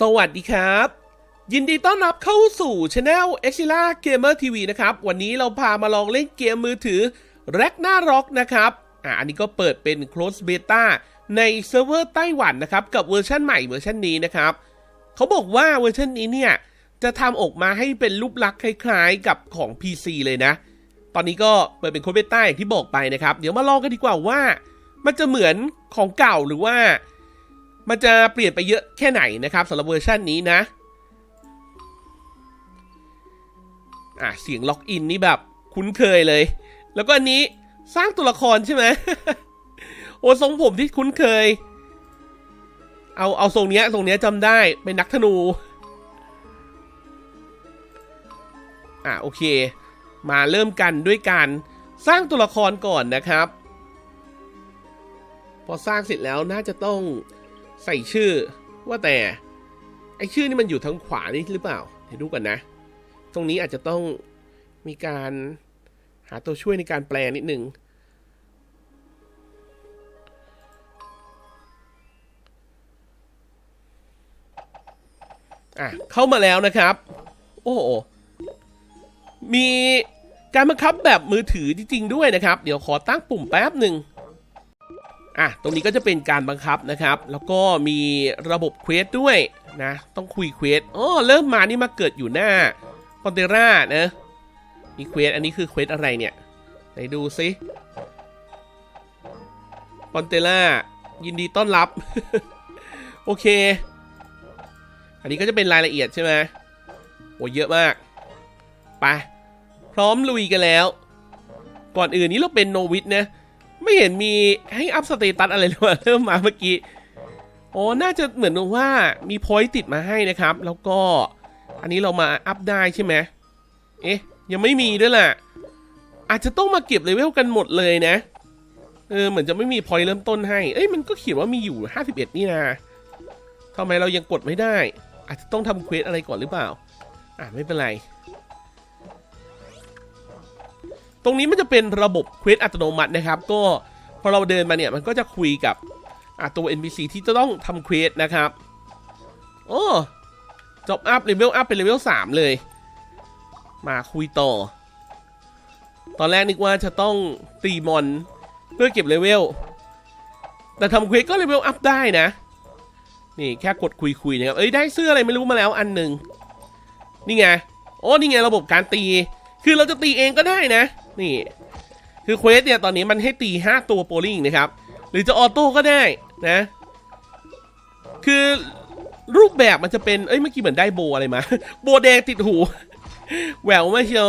สวัสดีครับ ยินดีต้อนรับเข้าสู่ช anel e x i l a Gamer TV นะครับ วันนี้เราพามาลองเล่นเกมมือถือ r a g n a r o k นะครับอ่าอันนี้ก็เปิดเป็น close beta ในเซิร์ฟเวอร์ไต้หวันนะครับ กับเวอร์ชันใหม่เวอร์ชันนี้นะครับ เขาบอกว่าเวอร์ชันนี้เนี่ย จะทำออกมาให้เป็นรูปลักษณ์คล้ายๆ กับของ PC เลยนะ ตอนนี้ก็เปิดเป็นโคเบต้าอย่างที่บอกไปนะครับ เดี๋ยวมาลองกันดีกว่าว่า มันจะเหมือนของเก่าหรือว่า มันจะเปลี่ยนไปเยอะแค่ไหนนะครับสำหรับเวอร์ชันนี้นะอะเสียงล็อกอินนี่แบบคุ้นเคยเลย แล้วก็อันนี้สร้างตัวละครใช่ไหมโอ้ทรงผมที่คุ้นเคย เอาเอาทรงเนี้ยทรงเนี้ยจำได้เป็นนักธนูอะโอเค มาเริ่มกันด้วยการสร้างตัวละครก่อนนะครับ พอสร้างเสร็จแล้วน่าจะต้อง ใส่ชื่อว่าแต่ไอชื่อนี่มันอยู่ทางขวานี่หรือเปล่าเดี๋ยวดูกันนะ ตรงนี้อาจจะต้องมีการหาตัวช่วยในการแปลนิดนึงอะเข้ามาแล้วนะครับ โอ้โหมีการบังคับแบบมือถือจริงๆด้วยนะครับ เดี๋ยวขอตั้งปุ่มแป๊บหนึ่ง อะตรงนี้ก็จะเป็นการบังคับนะครับ แล้วก็มีระบบเควสด้วยนะ ต้องคุยเควสอ๋อเริ่มมานี่มาเกิดอยู่หน้าคอนเทรานะมีเควสอันนี้คือเควสอะไรเนี่ยไหนดูซิคอนเทรายินดีต้อนรับ โอเค อันนี้ก็จะเป็นรายละเอียดใช่ไหมโอ้เยอะมาก ไป พร้อมลุยกันแล้ว ก่อนอื่นนี้เราเป็นโนวิทนะ ไม่เห็นมีให้อัพสเตตัสอะไรเลยว่ะเริ่มมาเมื่อกี้อ๋อน่าจะเหมือนว่ามีพอยต์ติดมาให้นะครับ แล้วก็อันนี้เรามาอัพได้ใช่ไหมเอ๊ะ ยังไม่มีด้วยล่ะอาจจะต้องมาเก็บเลเวลกันหมดเลยนะ เออเหมือนจะไม่มีพอยต์เริ่มต้นให้ เอ้ยมันก็เขียนว่ามีอยู่ 51 นี่นะทำไมเรายังกดไม่ได้ อาจจะต้องทำเควสอะไรก่อนหรือเปล่า อะไม่เป็นไร ตรงนี้มันจะเป็นระบบเควสอัตโนมัตินะครับ ก็พอเราเดินมาเนี่ยมันก็จะคุยกับตัว NPC ที่จะต้องทำเควสนะครับโอ้จบอัพเลเวลอัพเป็นเลเวล3เลย มาคุยต่อ ตอนแรกนึกว่าจะต้องตีมอนเพื่อเก็บเลเวล แต่ทำเควสก็เลเวลอัพได้นะ นี่แค่กดคุยคุยๆนะครับ เอ้ยได้เสื้ออะไรไม่รู้มาแล้วอันหนึ่ง นี่ไง โอ้นี่ไงระบบการตี คือเราจะตีเองก็ได้นะ นี่ คือเควสเนี่ยตอนนี้มันให้ตี5ตัวโปลิงนะครับ หรือจะออโต้ก็ได้นะ คือรูปแบบมันจะเป็น เอ้ยเมื่อกี้เหมือนได้โบอะไรมา โบแดงติดหู แหววไม่เชียว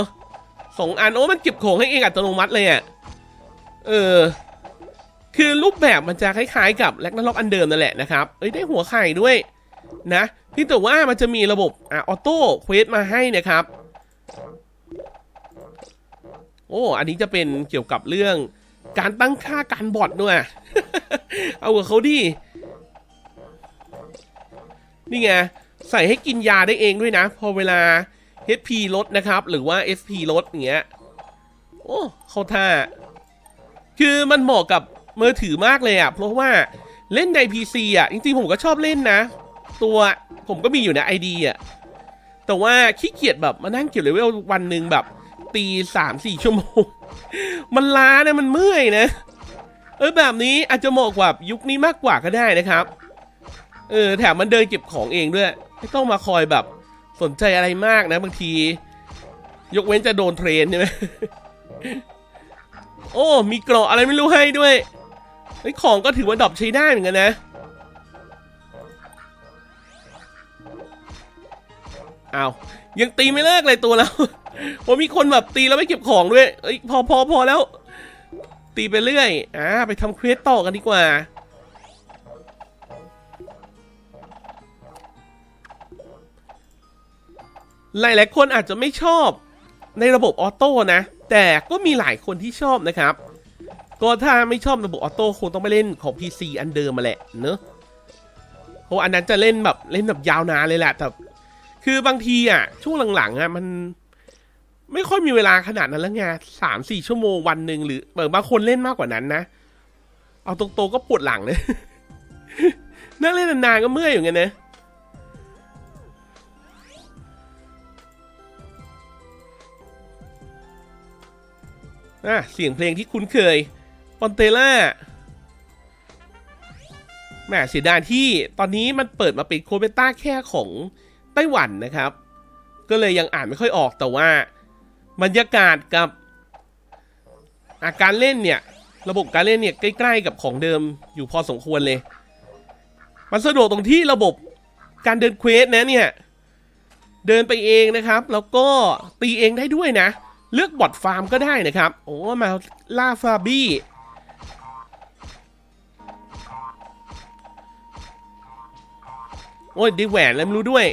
สองอันโอ้มันเก็บของให้เองอัตโนมัติเลยอะ่ะ เออ คือรูปแบบมันจะคล้ายๆกับแล็กนาล็อกอันเดิมนั่นแหละนะครับ เอ้ยได้หัวไข่ด้วยนะที่แต่ว่ามันจะมีระบบอะออโต้เควสมาให้นะครับ โอ้ อันนี้จะเป็นเกี่ยวกับเรื่องการตั้งค่าการบอทด้วย เอากับเขาดิ นี่ไง ใส่ให้กินยาได้เองด้วยนะ พอเวลา HP ลดนะครับ หรือว่า SP ลดอย่างเงี้ย โอ้เข้าท่า คือมันเหมาะกับมือถือมากเลยอะ เพราะว่าเล่นใน PC อะ จริงๆ ผมก็ชอบเล่นนะ ตัวผมก็มีอยู่ใน ID อะ แต่ว่าขี้เกียจแบบมานั่งเก็บเลเวลวันหนึ่งแบบ ตีสามสี่ชั่วโมง มันล้านะมันเมื่อยนะ เออแบบนี้อาจจะเหมาะกว่ายุคนี้มากกว่าก็ได้นะครับ เออแถมมันเดินเก็บของเองด้วย ไม่ต้องมาคอยแบบสนใจอะไรมากนะบางที ยกเว้นจะโดนเทรนใช่ไหมโอ้ มีเกราะอะไรไม่รู้ให้ด้วยไอ้ของก็ถือว่าดรอปใช้ได้เหมือนกันนะเอา ยังตีไม่เลิกเลยตัวแล้วผมมีคนแบบตีแล้วไม่เก็บของด้วยเอ้ยพอพอพอแล้ว ตีไปเรื่อยอ่าไปทำเควสต่อกันดีกว่าหลายหลายคนอาจจะไม่ชอบในระบบออโต้นะ แต่ก็มีหลายคนที่ชอบนะครับ ก็ถ้าไม่ชอบระบบออโต้คงต้องไปเล่นของ PC อันเดิมมาแหละเนอะเพราะอันนั้นจะเล่นแบบเล่นแบบยาวนานเลยแหละแต่ คือบางทีอะ ช่วงหลังๆอะมันไม่ค่อยมีเวลาขนาดนั้นแล้วไงสามสี่ชั่วโมงวันหนึ่งหรือเออบางคนเล่นมากกว่านั้นนะ เอาตรงๆก็ปวดหลังเลยนั่งเล่นนานๆก็เมื่อยอย่างเงี้ยนะอะเสียงเพลงที่คุ้นเคยปอนเตล่าแหมเสียดายที่ตอนนี้มันเปิดมาเป็นโคเบต้าแค่ของ ไต้หวันนะครับ ก็เลยยังอ่านไม่ค่อยออกแต่ว่าบรรยากาศกับอาการเล่นเนี่ยระบบการเล่นเนี่ยใกล้ ๆ กับของเดิมอยู่พอสมควรเลย มันสะดวกตรงที่ระบบการเดินเควสนะเนี่ย เดินไปเองนะครับ แล้วก็ตีเองได้ด้วยนะ เลือกบอทฟาร์มก็ได้นะครับ โอ้มาล่าฟาบี้โอ้ยได้แหวนแล้วไม่รู้ด้วย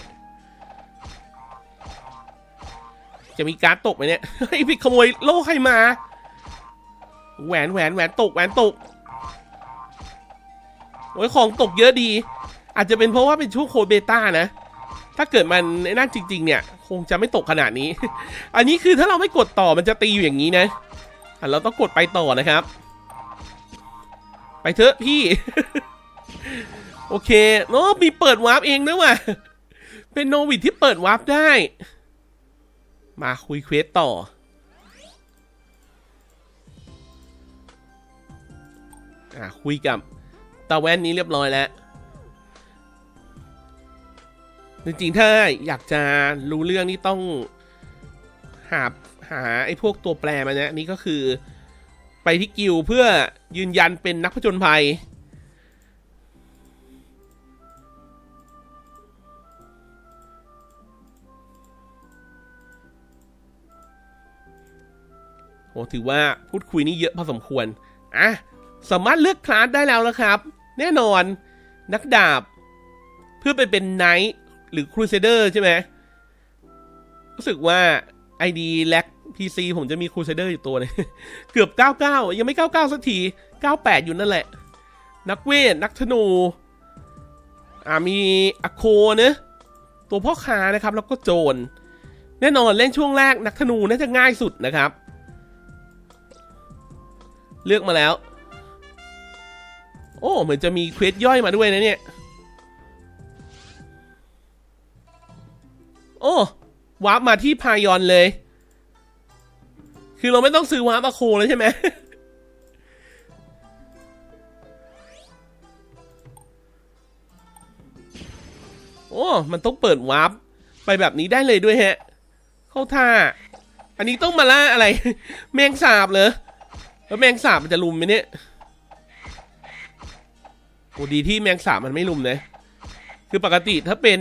จะมีการตกไหมเนี่ยเฮ้พี่ขโมยโล่ใครมา แหวนแหวนแหวนตกแหวนตกโอ้ยของตกเยอะดี อาจจะเป็นเพราะว่าเป็นช่วงโคเบต้านะ ถ้าเกิดมันไอ้นั่นจริง ๆ เนี่ย คงจะไม่ตกขนาดนี้ อันนี้คือถ้าเราไม่กดต่อมันจะตีอยู่อย่างนี้นะเราต้องกดไปต่อนะครับ ไปเถอะพี่ โอเคโน้มีเปิดวาร์ปเองด้วยว่ะเป็นโนวิดที่เปิดวาร์ปได้ มาคุยเควสต่อ อะคุยกับตาแว่นนี้เรียบร้อยแล้ว จริงๆ ถ้าอยากจะรู้เรื่องนี่ต้องหาหาไอ้พวกตัวแปรมาเนะนี่ก็คือไปที่กิลเพื่อยืนยันเป็นนักผจญภัย โหถือว่าพูดคุยนี่เยอะพอสมควรอะสามารถเลือกคลาสได้แล้วนะครับ แน่นอนนักดาบ เพื่อไปเป็นไนท์หรือครูเซเดอร์ใช่ไหมรู้สึกว่า ID แล็ก PC ผมจะมีครูเซเดอร์อยู่ตัวหนึงเกือบ 99 ยังไม่ 99 สักที 98 อยู่นั่นแหละ นักเวท นักธนู อ่ามีอโคเนะตัวพ่อค้านะครับ แล้วก็โจร แน่นอนเล่นช่วงแรกนักธนูน่าจะง่ายสุดนะครับ เลือกมาแล้ว โอ้ เหมือนจะมีเควสย่อยมาด้วยนะเนี่ย โอ้วาร์ปมาที่พายอนเลย คือเราไม่ต้องซื้อวาร์ปอะโคเลยใช่ไหมโอ้ มันต้องเปิดวาร์ปไปแบบนี้ได้เลยด้วยฮะ เข้าท่า อันนี้ต้องมาล่าอะไร แมงสาบเหรอ แล้วแมงสาบมันจะลุมไหมเนี่ยโอ้ดีที่แมงสาบมันไม่ลุมนะ คือปกติถ้าเป็น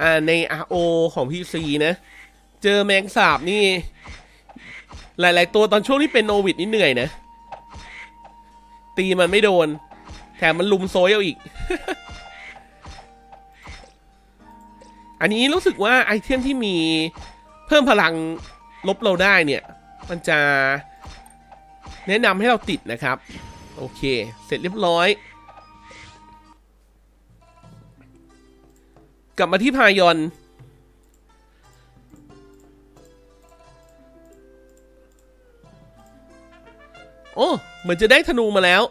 อ่าใน RO ของ PC นะ เจอแมงสาบนี่ หลาย ๆ ตัวตอนช่วงที่เป็นโนวิดนี่เหนื่อยนะ ตีมันไม่โดน แถมมันลุมโซยเอาอีก อันนี้รู้สึกว่าไอเทมที่มีเพิ่มพลังลบเราได้เนี่ย มันจะ แนะนำให้เราติดนะครับ โอเค เสร็จเรียบร้อย กลับมาที่พายอน โอ้เหมือนจะได้ธนูมาแล้ว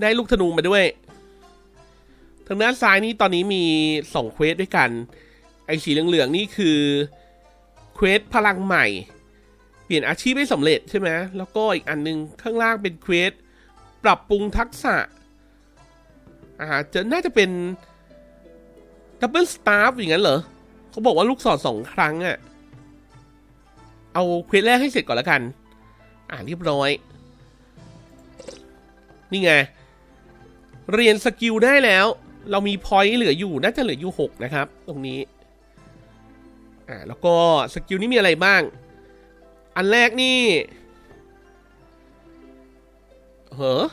ได้ลูกธนูมาด้วย ทางด้านซ้ายนี่ตอนนี้มีสองเควสด้วยกัน ไอ้สีเหลืองๆนี่คือเควสพลังใหม่ เปลี่ยนอาชีพให้สำเร็จใช่ไหมแล้วก็อีกอันนึงข้างล่างเป็นเควสปรับปรุงทักษะอ่าจะน่าจะเป็นดับเบิลสตาร์ฟอย่างนั้นเหรอเขาบอกว่าลูกศรสองครั้งอะเอาเควสแรกให้เสร็จก่อนแล้วกัน อ่าเรียบร้อย นี่ไง เรียนสกิลได้แล้ว เรามีพอยต์เหลืออยู่ น่าจะเหลืออยู่หกนะครับ ตรงนี้ อ่าแล้วก็สกิลนี้มีอะไรบ้าง อันแรกนี่เหอ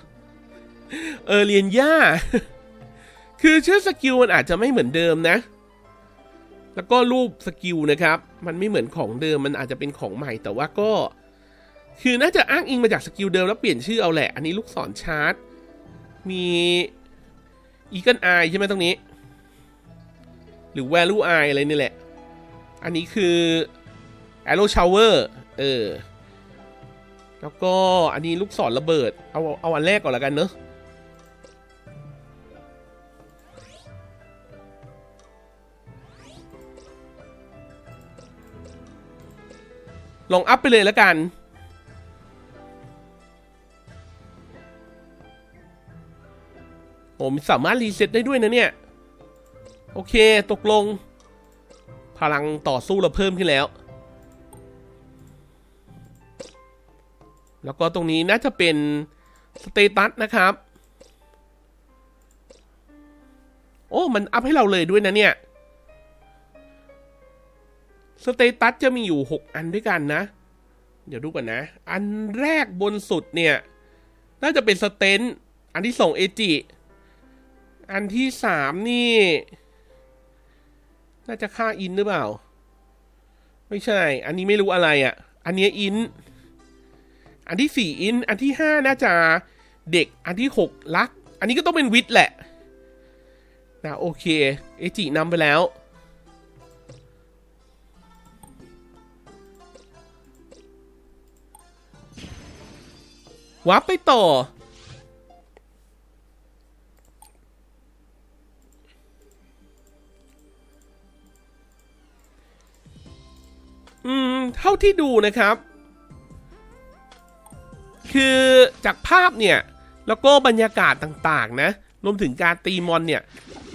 เออเรียนย่าคือชื่อสกิลมันอาจจะไม่เหมือนเดิมนะ แล้วก็รูปสกิลนะครับ มันไม่เหมือนของเดิมมันอาจจะเป็นของใหม่แต่ว่าก็ คือน่าจะอ้างอิงมาจากสกิลเดิมแล้วเปลี่ยนชื่อเอาแหละ อันนี้ลูกศรชาร์จมีอีเกิลไอใช่ไหมตรงนี้ หรือ value eye อะไรนี่แหละ อันนี้คือ arrow shower เออ แล้วก็อันนี้ลูกศรระเบิด เอาเอาอันแรกก่อนละกันเนอะลองอัพไปเลยละกันโอ้มสามารถรีเซ็ตได้ด้วยนะเนี่ย โอเค ตกลง พลังต่อสู้เราเพิ่มขึ้นแล้ว แล้วก็ตรงนี้น่าจะเป็นสเตตัสนะครับ โอ้ มันอัพให้เราเลยด้วยนะเนี่ย สเตตัสจะมีอยู่ 6 อันด้วยกันนะ เดี๋ยวดูก่อนนะ อันแรกบนสุดเนี่ย น่าจะเป็นสเตนอันที่ส่งเอจิ อันที่สามนี่ น่าจะค่าอินหรือเปล่า ไม่ใช่ อันนี้ไม่รู้อะไรอะ่ะ อันนี้อิน อันที่สี่อิน อันที่ห้าน่าจะเด็ก อันที่หกลัก อันนี้ก็ต้องเป็นวิทย์แหละ นะโอเค เอจินำไปแล้ว วับไปต่อ อืม เท่าที่ดูนะครับ คือจากภาพเนี่ย แล้วก็บรรยากาศต่างๆ นะ รวมถึงการตีมอนเนี่ย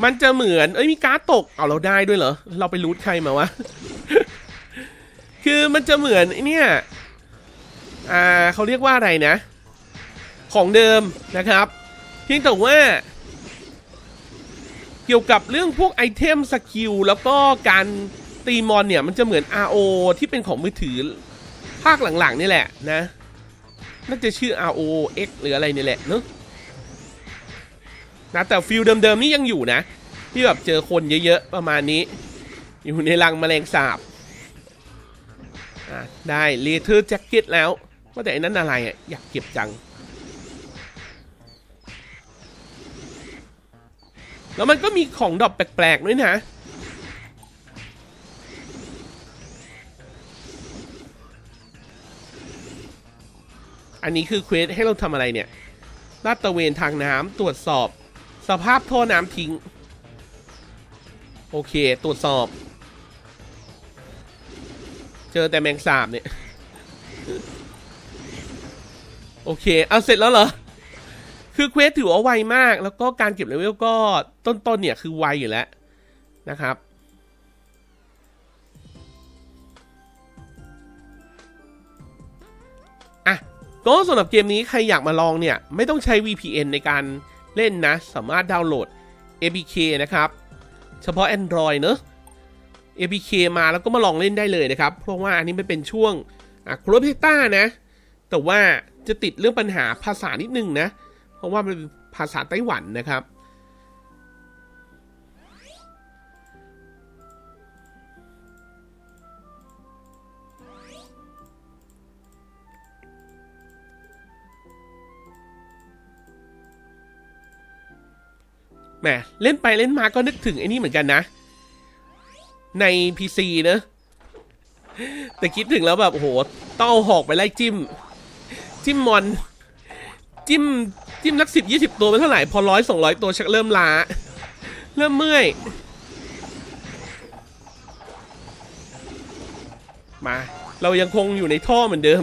มันจะเหมือน เอ้ยมีการ์ดตก เอาเราได้ด้วยเหรอ เราไปรูทใครมาวะ คือมันจะเหมือนไอเนี่ย อ่าเขาเรียกว่าอะไรนะ ของเดิมนะครับ เพียงแต่ว่า เกี่ยวกับเรื่องพวกไอเทมสกิลแล้วก็การตีมอนเนี่ย มันจะเหมือน RO ที่เป็นของมือถือภาคหลังๆนี่แหละนะ น่าจะชื่อ RO X หรืออะไรนี่แหละเนอะนะแต่ฟิลเดิมๆนี่ยังอยู่นะ ที่แบบเจอคนเยอะๆ ประมาณนี้ อยู่ในรังแมลงสาบได้เลเทอร์แจ็คเก็ตแล้วว่าแต่อันนั้นอะไรอะอยากเก็บจัง แล้วมันก็มีของดรอปแปลกๆด้วยนะ อันนี้คือเควสให้เราทำอะไรเนี่ยลาดตระเวนทางน้ำตรวจสอบ สภาพท่อน้ำทิ้ง โอเค ตรวจสอบ เจอแต่แมงสาบเนี่ย โอเค เอาเสร็จแล้วเหรอ คือเควสถือว่าไวมาก แล้วก็การเก็บเลเวลก็ต้นๆเนี่ยคือไวอยู่แล้วนะครับ ก็สำหรับเกมนี้ใครอยากมาลองเนี่ย ไม่ต้องใช้ VPN ในการเล่นนะ สามารถดาวน์โหลด APK นะครับ เฉพาะ Android เนอะ APK มาแล้วก็มาลองเล่นได้เลยนะครับ เพราะว่าอันนี้มันเป็นช่วงอะโครเพต้านะ แต่ว่าจะติดเรื่องปัญหาภาษานิดนึงนะ เพราะว่ามันเป็นภาษาไต้หวันนะครับ แหมเล่นไปเล่นมาก็นึกถึงไอ้นี่เหมือนกันนะ ใน PC เนอะแต่คิดถึงแล้วแบบโหต้องเอาหอกไปไล่จิ้ม จิ้มมอน จิ้ม จิ้มนักสิบยี่สิบตัวไม่เท่าไหร่ พอร้อยสองร้อยตัวชักเริ่มล้า เริ่มเมื่อย มา เรายังคงอยู่ในท่อเหมือนเดิม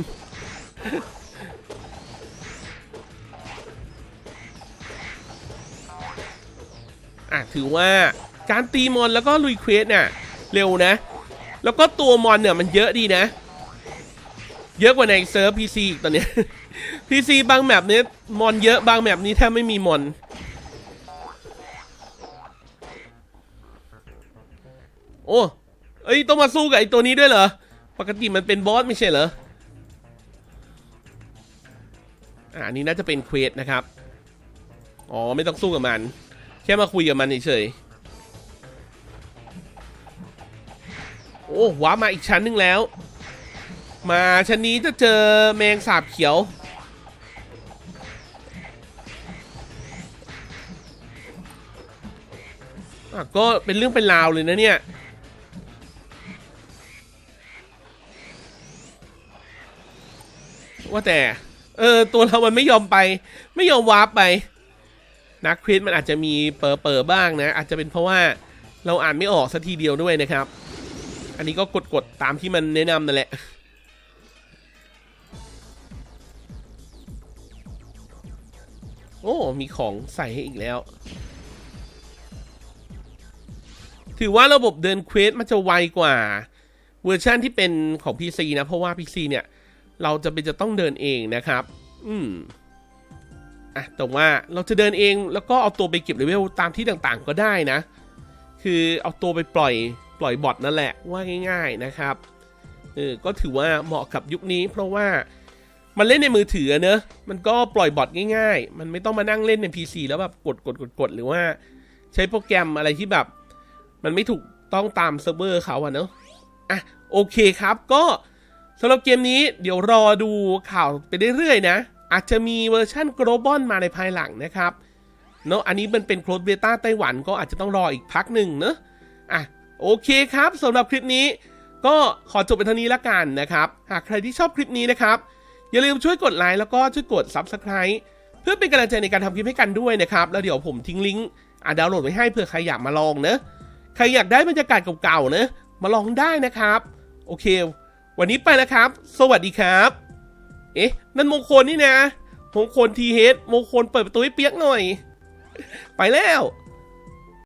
อะถือว่าการตีมอนแล้วก็ลุยเควสเนี่ยเร็วนะ แล้วก็ตัวมอนเนี่ยมันเยอะดีนะ เยอะกว่าในเซิร์ฟพีซีอีกตอนเนี้ยพีซีบางแมปเนี้ยมอนเยอะบางแมปนี้แทบไม่มีมอนโอ้เอ้ยต้องมาสู้กับไอตัวนี้ด้วยเหรอ ปกติมันเป็นบอสไม่ใช่เหรออ่าอันนี้น่าจะเป็นเควสนะครับ อ๋อ ไม่ต้องสู้กับมัน แค่มาคุยกับมันเฉยๆโอ้ว้ามาอีกชั้นหนึ่งแล้ว มาชั้นนี้จะเจอแมงสาบเขียว ก็เป็นเรื่องเป็นราวเลยนะเนี่ย ว่าแต่ เออ ตัวเรามันไม่ยอมไป ไม่ยอมวาร์ปไป นักควิสมันอาจจะมีเปอร์เปอร์บ้างนะ อาจจะเป็นเพราะว่าเราอ่านไม่ออกสัทีเดียวด้วยนะครับ อันนี้ก็กดๆตามที่มันแนะนำนั่นแหละโโอ้ มีของใส่ให้อีกแล้ว ถือว่าระบบเดินเควสมันจะไวกว่าเวอร์ชันที่เป็นของ PC นะ เพราะว่า PC เนี่ย เราจะเป็นจะต้องเดินเองนะครับ อืม อะแต่ว่าเราจะเดินเองแล้วก็เอาตัวไปเก็บเลเวลตามที่ต่างๆก็ได้นะ คือเอาตัวไปปล่อยปล่อยบอทนั่นแหละว่าง่ายๆนะครับเออก็ถือว่าเหมาะกับยุคนี้ เพราะว่ามันเล่นในมือถือเนอะมันก็ปล่อยบอทง่ายๆ มันไม่ต้องมานั่งเล่นใน PC แล้วแบบกดกดกดกดหรือว่า ใช้โปรแกรมอะไรที่แบบ มันไม่ถูกต้องตามเซิร์ฟเวอร์เขาอะเนอะอะโอเคครับก็สำหรับเกมนี้เดี๋ยวรอดูข่าวไปเรื่อยๆนะ อาจจะมีเวอร์ชั่น global มาในภายหลังนะครับเนอะอันนี้มันเป็นโคลดเบต้าไต้หวันก็อาจจะต้องรออีกพักหนึ่งเนอะอะโอเคครับสำหรับคลิปนี้ ก็ขอจบเป็นเท่านี้ละกันนะครับ หากใครที่ชอบคลิปนี้นะครับ อย่าลืมช่วยกดไลค์แล้วก็ช่วยกด Subscribe เพื่อเป็นกำลังใจในการทำคลิปให้กันด้วยนะครับ แล้วเดี๋ยวผมทิ้งลิงก์อะดาวน์โหลดไว้ให้เผื่อใครอยากมาลองเนอะใครอยากได้บรรยากาศเก่าๆเนอะมาลองได้นะครับ โอเค วันนี้ไปแล้วครับ สวัสดีครับ เอ๊ะ นั่นมงคลนี่นะ มงคลทีเฮดมงคลเปิดประตูให้เปียกหน่อย ไปแล้ว